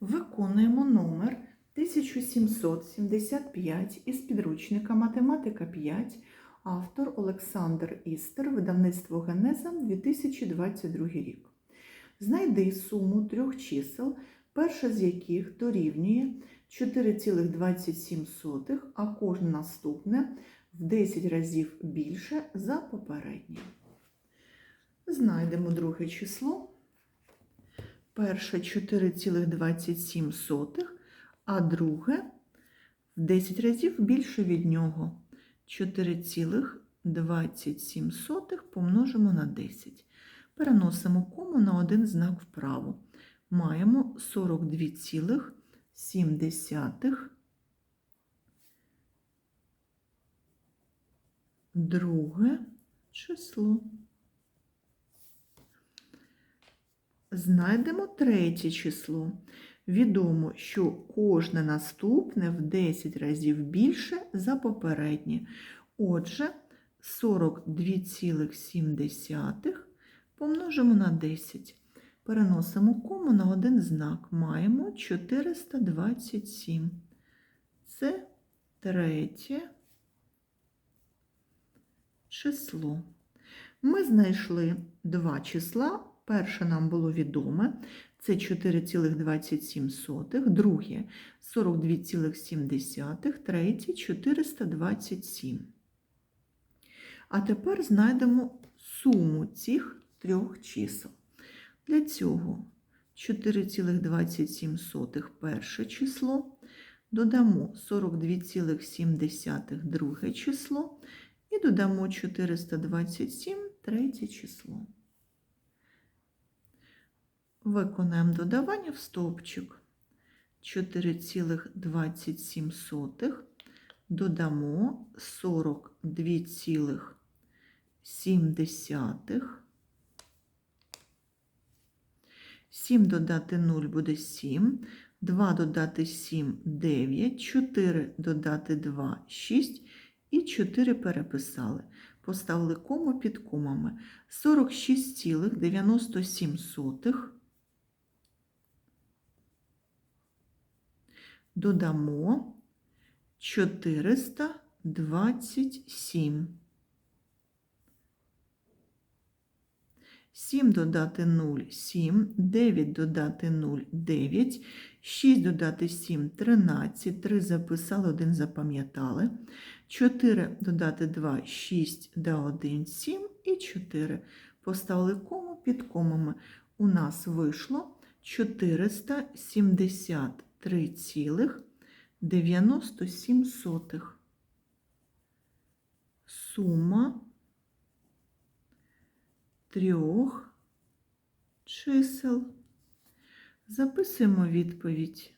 Виконуємо номер 1775 із підручника Математика 5, автор Олександр Істер, видавництво Генеза 2022 рік. Знайди суму трьох чисел, перше з яких дорівнює 4,27, а кожне наступне в 10 разів більше за попереднє. Знайдемо друге число. Перше 4,27, а друге в 10 разів більше від нього. 4,27 помножимо на 10. Переносимо кому на один знак вправо. Маємо 42,7 друге число. Знайдемо третє число. Відомо, що кожне наступне в 10 разів більше за попереднє. Отже, 42,7 помножимо на 10. Переносимо кому на один знак. Маємо 427. Це третє число. Ми знайшли два числа. Перше нам було відоме, це 4,27, друге 42,7, третє 427. А тепер знайдемо суму цих трьох чисел. Для цього 4,27 перше число, додамо 42,7 друге число і додамо 427 третє число. Виконаємо додавання в стовпчик. 4,27 додамо 42,7. 7 додати 0 буде 7, 2 додати 7 9, 4 додати 2 6 і 4 переписали. Поставили кому під комами. 46,97 додамо 427. 7 додати 0 7, 9 додати 0 9, 6 додати 7 13, 3 записали, 1 запам'ятали, 4 додати 2 6 да 1 7 і 4. Поставили кому під комами. У нас вийшло 473,97. Сума трьох чисел. Записуємо відповідь.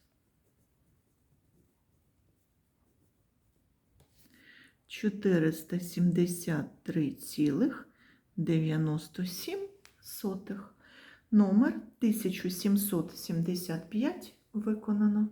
Чотириста сімдесят три цілих дев'яносто сім сотих. Номер 1775 виконано.